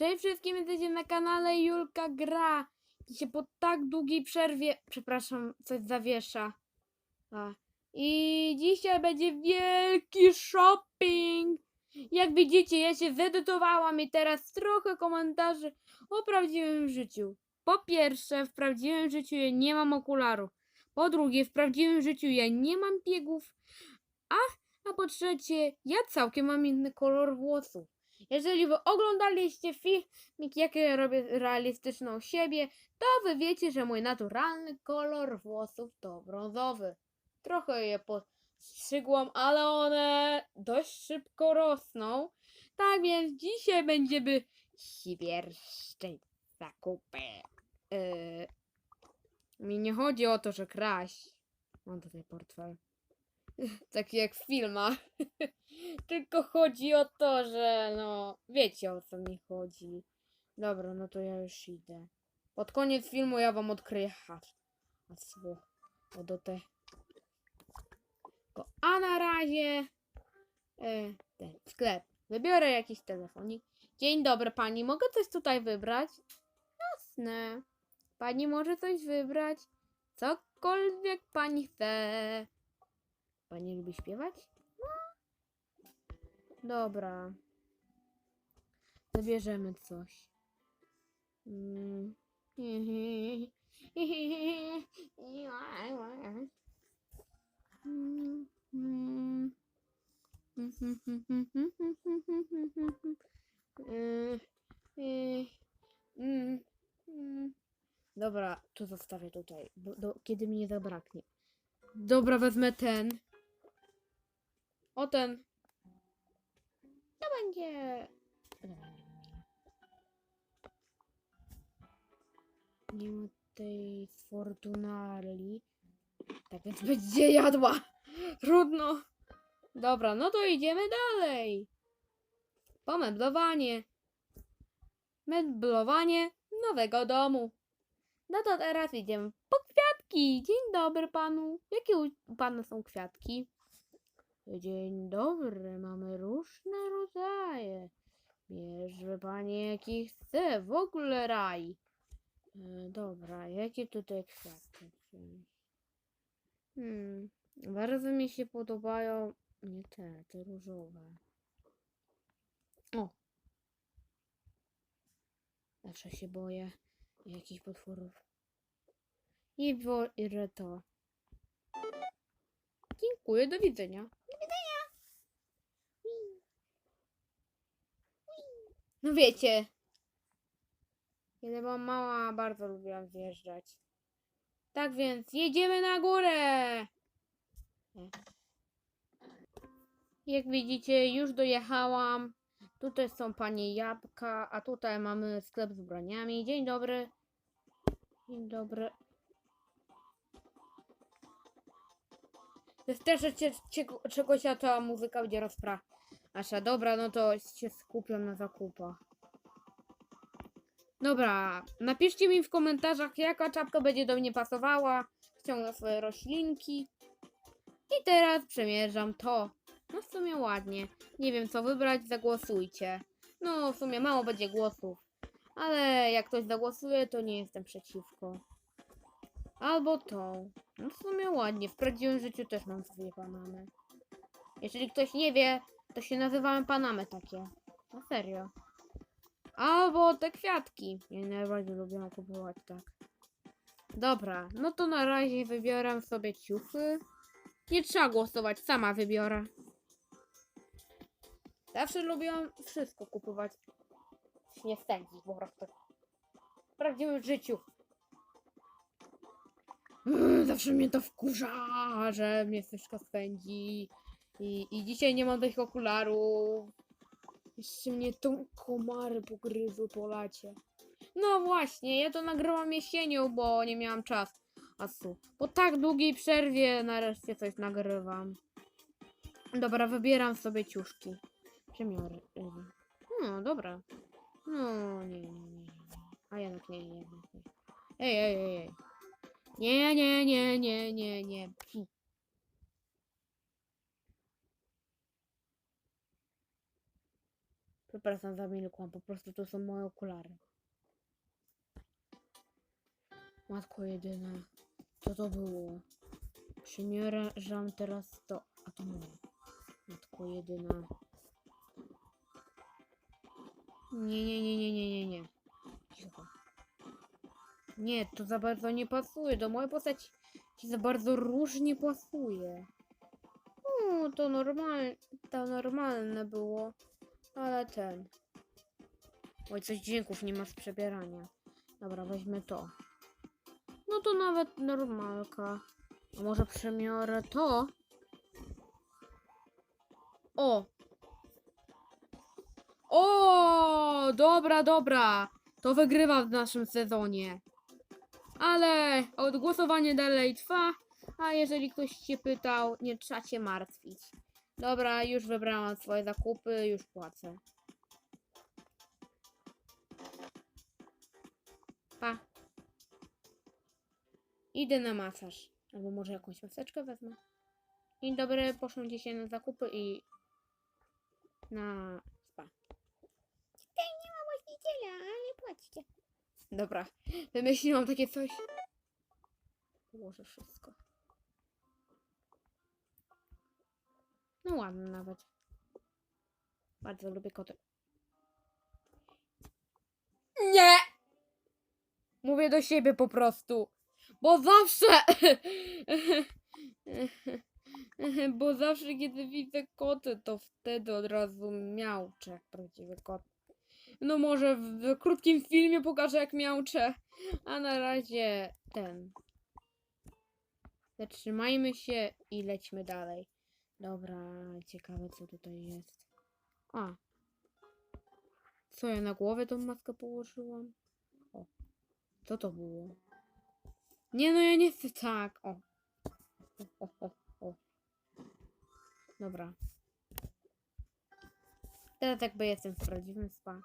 Cześć wszystkim, jesteście na kanale Julka Gra. Dzisiaj po tak długiej przerwie, przepraszam, coś zawiesza. A. I dzisiaj będzie wielki shopping. Jak widzicie, ja się zedytowałam i teraz trochę komentarzy o prawdziwym życiu. Po pierwsze, w prawdziwym życiu ja nie mam okularów. Po drugie, w prawdziwym życiu ja nie mam biegów. A, a po trzecie, ja całkiem mam inny kolor włosów. Jeżeli wy oglądaliście filmik, jak ja robię realistyczną siebie, to wy wiecie, że mój naturalny kolor włosów to brązowy. Trochę je postrzygłam, ale one dość szybko rosną. Tak więc dzisiaj będziemy świerszczyć zakupy. Yy, mi nie chodzi o to, że kraść. Mam tutaj portfel. Taki jak w filmach. Tylko chodzi o to, że no, wiecie o co mi chodzi. Dobra, no to ja już idę. Pod koniec filmu ja wam odkryję has- hasło. O do te. A na razie e, ten sklep. Wybiorę jakiś telefonik. Dzień dobry pani, mogę coś tutaj wybrać? Jasne. Pani może coś wybrać? Cokolwiek pani chce. Pani lubi śpiewać? Dobra. Zabierzemy coś. Mm. Dobra, to zostawię tutaj, do, kiedy mi nie zabraknie. Dobra, wezmę ten. O ten. To będzie. Nie ma tej Fortunali. Tak więc będzie jadła. Trudno. Dobra, no to idziemy dalej. Pomeblowanie. Meblowanie nowego domu. No to teraz idziemy po kwiatki. Dzień dobry panu. Jakie u pana są kwiatki? Dzień dobry, mamy różne rodzaje. Bierze pani jaki chce, w ogóle raj. E, dobra, jakie tutaj kwiaty? Hmm, bardzo mi się podobają, nie te, te różowe. O! Zawsze się boję jakichś potworów. I biorę to. Dziękuję, do widzenia. No wiecie, kiedy byłam mała, bardzo lubiłam zjeżdżać. Tak więc jedziemy na górę! Jak widzicie, już dojechałam. Tutaj są panie jabłka, a tutaj mamy sklep z ubraniami. Dzień dobry. Dzień dobry. Cię, cię czegoś, a ta muzyka będzie rozprasza. Dobra, no to się skupiam na zakupach. Dobra, napiszcie mi w komentarzach, jaka czapka będzie do mnie pasowała. Ściągnę swoje roślinki. I teraz przemierzam to. No w sumie ładnie. Nie wiem co wybrać, zagłosujcie. No w sumie mało będzie głosów. Ale jak ktoś zagłosuje, to nie jestem przeciwko. Albo tą. No w sumie ładnie. W prawdziwym życiu też mam swoje panamy. Jeżeli ktoś nie wie, to się nazywałem panamy takie. No serio. Albo te kwiatki. Ja najbardziej lubię kupować tak. Dobra, no to na razie wybieram sobie ciuchy. Nie trzeba głosować, sama wybiorę. Zawsze lubiłam wszystko kupować. Nie stędzić po prostu. W życiu. Ugh, Zawsze mnie to wkurza, że mnie wszystko spędzi. I, I dzisiaj nie mam tych okularów. Jeszcze mnie tą komary pogryzły po lacie. No właśnie, ja to nagrałam jesienią, bo nie miałam czasu. Asu. Po tak długiej przerwie nareszcie coś nagrywam. Dobra, wybieram sobie ciuszki. Przemiory. No, dobra. No, nie, nie, nie. A jednak nie, nie, nie. Ej, ej, ej. Nie, nie, nie, nie, nie, nie. Psi. Przepraszam, zamilkłam. Po prostu to są moje okulary. Matko jedyna. Co to było? Przymierzam teraz to. A to moje. Matko jedyna. Nie, nie, nie, nie, nie, nie, nie. Cicho. Nie, to za bardzo nie pasuje. Do mojej postaci za bardzo różnie pasuje. No, to normalne, to normalne było. Ale ten. Oj, coś dźwięków nie ma z przebierania. Dobra, weźmy to. No to nawet normalka. A może przemiorę to? O! O! Dobra, dobra. To wygrywa w naszym sezonie. Ale odgłosowanie dalej trwa. A jeżeli ktoś się pytał, nie trzeba się martwić. Dobra, już wybrałam swoje zakupy, już płacę. Pa. Idę na masaż. Albo może jakąś maseczkę wezmę. Dzień dobry, poszłam dzisiaj na zakupy i na spa. Tutaj nie ma właściciela, ale płacicie. Dobra, wymyśliłam takie coś. Położę wszystko. No ładne nawet. Bardzo lubię koty. Nie! Mówię do siebie po prostu. Bo zawsze. Bo zawsze, kiedy widzę koty, to wtedy od razu miauczę jak prawdziwy kot. No może w, w krótkim filmie pokażę jak miauczę. A na razie ten. Zatrzymajmy się i lećmy dalej. Dobra, ciekawe co tutaj jest. A. Co ja na głowę tą maskę położyłam? O. Co to było? Nie no, ja nie chcę tak. O. O, o, o. Dobra. Teraz jakby jestem w prawdziwym spa.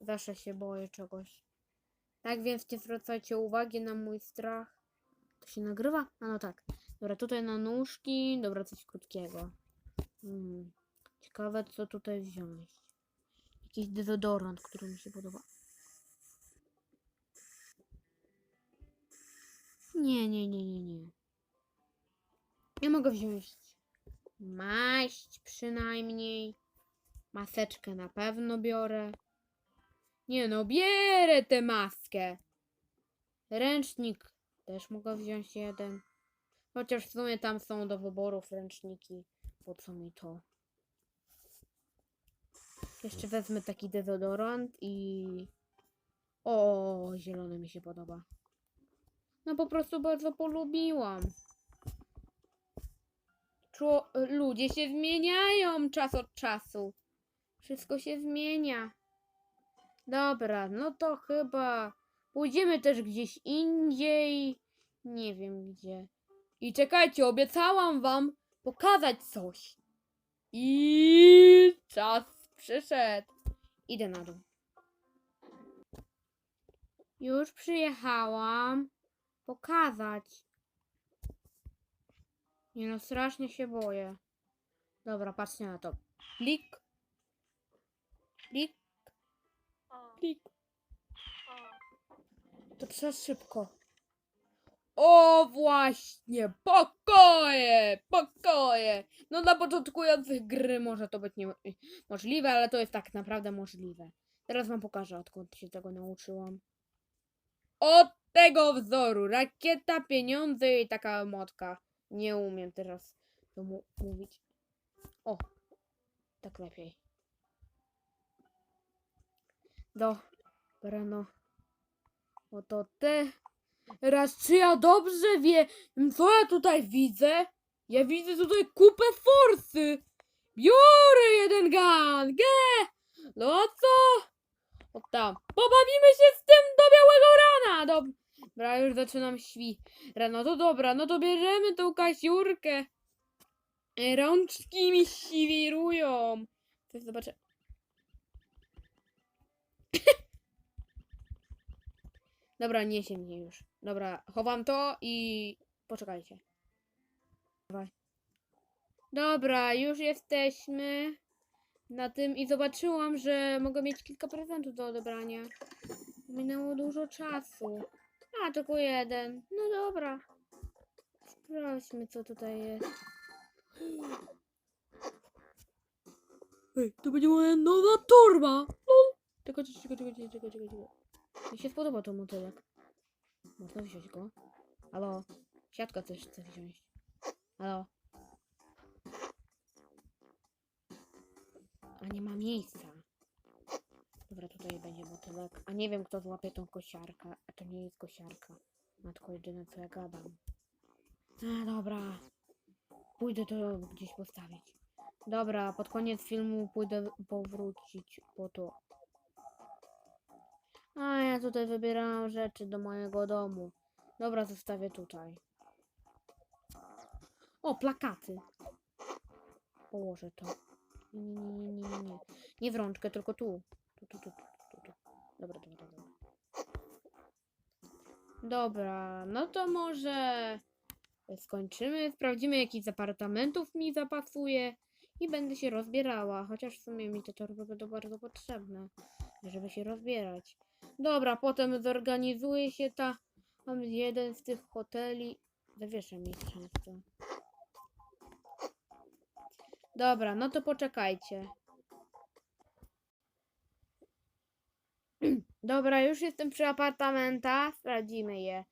Zawsze się boję czegoś. Tak więc nie zwracajcie uwagi na mój strach. To się nagrywa? A no tak. Dobra, tutaj na nóżki. Dobra, coś krótkiego. Hmm. Ciekawe, co tutaj wziąć. Jakiś dezodorant, który mi się podoba. Nie, nie, nie, nie, nie. Ja mogę wziąć maść przynajmniej. Maseczkę na pewno biorę. Nie no, bierę tę maskę. Ręcznik też mogę wziąć jeden. Chociaż w sumie tam są do wyborów ręczniki. Po co mi to? Jeszcze wezmę taki dezodorant i... O, zielony mi się podoba. No po prostu bardzo polubiłam. Ludzie się zmieniają czas od czasu. Wszystko się zmienia. Dobra, no to chyba pójdziemy też gdzieś indziej. Nie wiem gdzie. I czekajcie, obiecałam wam pokazać coś. I czas przyszedł. Idę na dół. Już przyjechałam pokazać. Nie no, strasznie się boję. Dobra, patrzcie na to. Klik. Klik. Klik. To trzeba szybko. O właśnie, pokoje, pokoje. No dla początkujących gry może to być niemożliwe, ale to jest tak naprawdę możliwe. Teraz wam pokażę, odkąd się tego nauczyłam. Od tego wzoru. Rakieta, pieniądze i taka motka. Nie umiem teraz to mówić. O, tak lepiej. Dobra, no. Oto te. Raz, czy ja dobrze wiem, co ja tutaj widzę? Ja widzę tutaj kupę forsy. Biorę jeden gang. Ge! No co? O tam. Pobawimy się z tym do białego rana. Dobra, już zaczynam świ. Rano to dobra, no to bierzemy tą kasiurkę. E, Rączki mi świrują. Coś zobaczę. Dobra, niesie mnie już. Dobra, chowam to i poczekajcie. Dawaj. Dobra, już jesteśmy. na tym i zobaczyłam, że mogę mieć kilka prezentów do odebrania. Minęło dużo czasu. A, tylko jeden. No dobra. Sprawdźmy, co tutaj jest. Ej, to będzie moja nowa torba! Lol. Czekaj, czekaj, czekaj, czekaj, czekaj, czekaj. Mi się spodoba to motylek. Można wziąć go? Halo? Siatka też chce wziąć. Halo? A nie ma miejsca. Dobra, tutaj będzie motylek. A nie wiem, kto złapie tą kosiarkę. A to nie jest kosiarka. Matko jedyne, co ja gadam. A, dobra. Pójdę to gdzieś postawić. Dobra, pod koniec filmu pójdę powrócić po to. Ja tutaj wybierałam rzeczy do mojego domu. Dobra, zostawię tutaj. O, plakaty. Położę to. Nie, nie, nie, nie, nie, nie. W rączkę, tylko tu. Tu, tu, tu, tu, tu. Dobra, dobra, dobra. Dobra, no to może skończymy. Sprawdzimy, jaki z apartamentów mi zapasuje. I będę się rozbierała. Chociaż w sumie mi te torby będą bardzo potrzebne, żeby się rozbierać. Dobra, potem zorganizuje się ta mam jeden z tych hoteli. Zawieszę mi często. Dobra, no to poczekajcie. Dobra, już jestem przy apartamentach. Sprawdzimy je.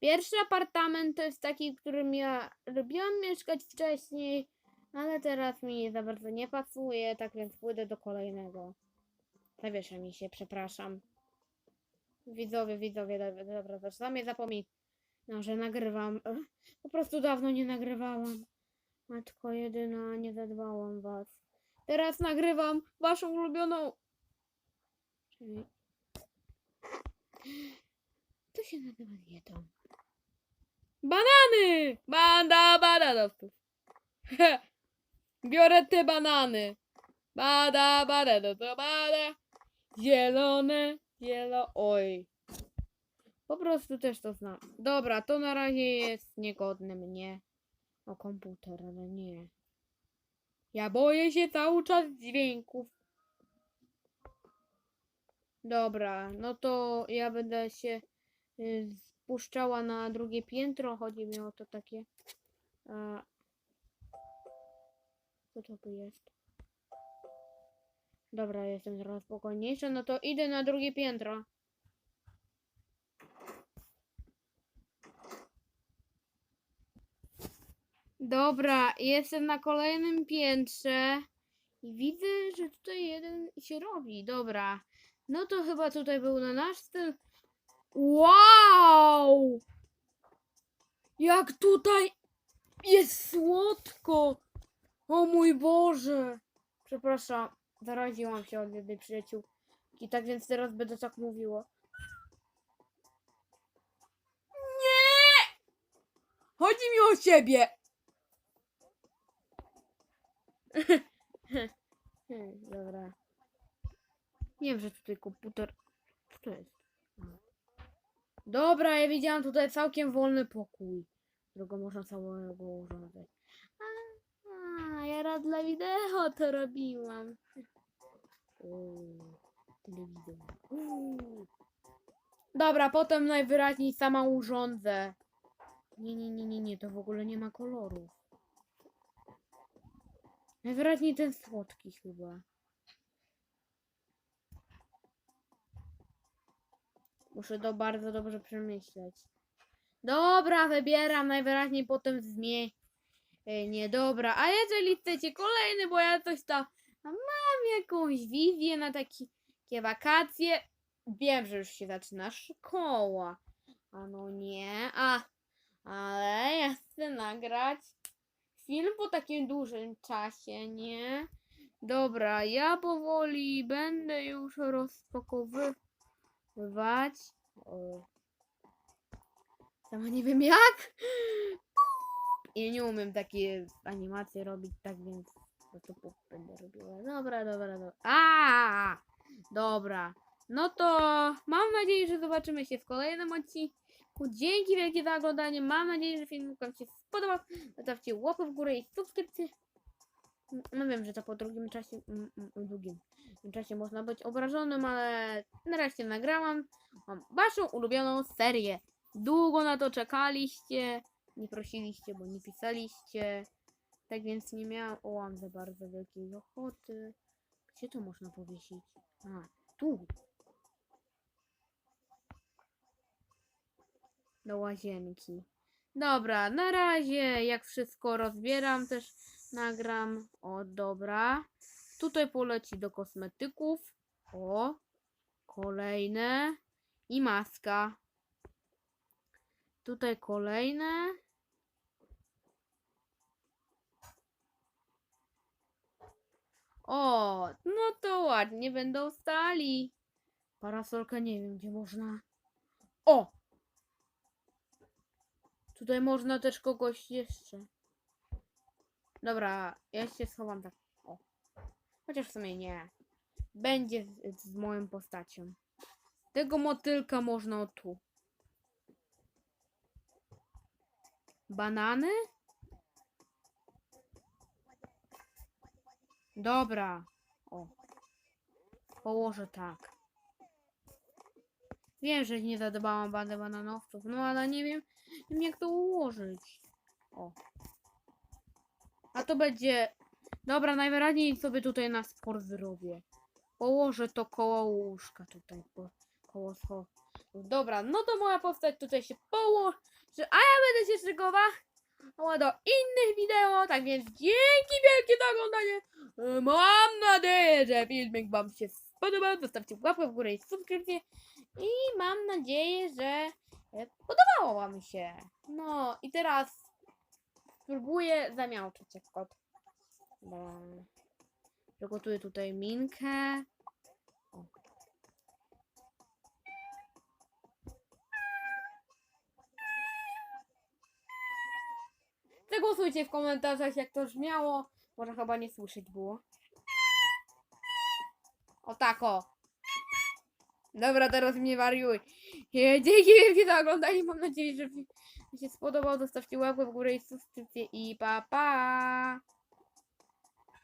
Pierwszy apartament to jest taki, w którym ja lubiłam mieszkać wcześniej, ale teraz mi za bardzo nie pasuje, tak więc pójdę do kolejnego. Zawieszę mi się, przepraszam. Widzowie, widzowie, dobra, dobra, sami zapomnij, no, że nagrywam. Po prostu dawno nie nagrywałam. Matko jedyna, nie zadbałam was. Teraz nagrywam waszą ulubioną. Czyli. To się nazywa dietą. Banany! Banda bananowców. Biorę te banany. Bada, bada, no to bada. Zielone, zielo... Oj. Po prostu też to znam. Dobra, to na razie jest niegodne mnie. O komputer, ale nie. Ja boję się cały czas dźwięków. Dobra, no to ja będę się y, spuszczała na drugie piętro. Chodzi mi o to takie. A... Co to tu jest? Dobra, jestem trochę spokojniejsza. No to idę na drugie piętro. Dobra, jestem na kolejnym piętrze i widzę, że tutaj jeden się robi. Dobra, no to chyba tutaj był na nasz styl. Wow! Jak tutaj jest słodko! O mój Boże! Przepraszam, zaraziłam się od jednej przyjaciółki. Tak więc teraz będę tak mówiła. Nie! Chodzi mi o ciebie! Hmm, Dobra. Nie wiem, że tutaj komputer. Co to jest? Dobra, ja widziałam tutaj całkiem wolny pokój, którego można całego urządzać. A, a ja raz dla wideo to robiłam. Telewizor. Dobra, potem najwyraźniej sama urządzę. Nie, nie, nie, nie, nie, to w ogóle nie ma kolorów. Najwyraźniej ten słodki chyba. Muszę to bardzo dobrze przemyśleć. Dobra, wybieram najwyraźniej potem zmie. Ej, Nie, dobra. A jeżeli chcecie kolejny, bo ja coś tam mam jakąś wizję na taki, takie wakacje. Wiem, że już się zaczyna szkoła. A no nie. A, ale ja chcę nagrać film po takim dużym czasie, nie? Dobra, ja powoli będę już rozpakowywać. O. Sama nie wiem jak. Ja nie umiem takie animacje robić, tak więc to, to po- będę robiła. Dobra, dobra, dobra. A, dobra. No to mam nadzieję, że zobaczymy się w kolejnym odcinku. Dzięki wielkie za oglądanie. Mam nadzieję, że film Wam się spodobał. Zostawcie łapę w górę i subskrypcję. No wiem, że to po drugim czasie, mm, mm, długim czasie można być obrażonym, ale nareszcie nagrałam. Mam waszą ulubioną serię. Długo na to czekaliście, nie prosiliście, bo nie pisaliście. Tak więc nie miałam za bardzo wielkiej ochoty. Gdzie to można powiesić? A, tu. Do łazienki. Dobra, na razie jak wszystko rozbieram też nagram. O, dobra. Tutaj poleci do kosmetyków. O, kolejne. I maska. Tutaj kolejne. O, no to ładnie będą stali. Parasolka nie wiem, gdzie można. O! Tutaj można też kogoś jeszcze. Dobra, ja się schowam tak. O. Chociaż w sumie nie. Będzie z, z moją postacią. Tego motylka można tu. Banany? Dobra. O. Położę tak. Wiem, że nie zadbałam bandę bananowców, no ale nie wiem, nie wiem jak to ułożyć. O. A to będzie... Dobra, najwyraźniej sobie tutaj na sport zrobię. Położę to koło łóżka tutaj, po, koło scho. Dobra, no to moja postać tutaj się położy, a ja będę się szykować do innych wideo, tak więc dzięki wielkie za oglądanie. E, Mam nadzieję, że filmik wam się spodobał. Zostawcie łapkę w górę i subskrypcję. I mam nadzieję, że e, podobało wam się. No i teraz spróbuję zamiałczyć jak kot. Przygotuję tutaj minkę. Zagłosujcie w komentarzach jak to brzmiało. Może chyba nie słyszeć było. O tak o. Dobra, teraz mnie wariuj. Dzięki wielkie za oglądanie. Mam nadzieję, że Wam się spodobał. Zostawcie łapkę w górę i subskrypcję i pa pa.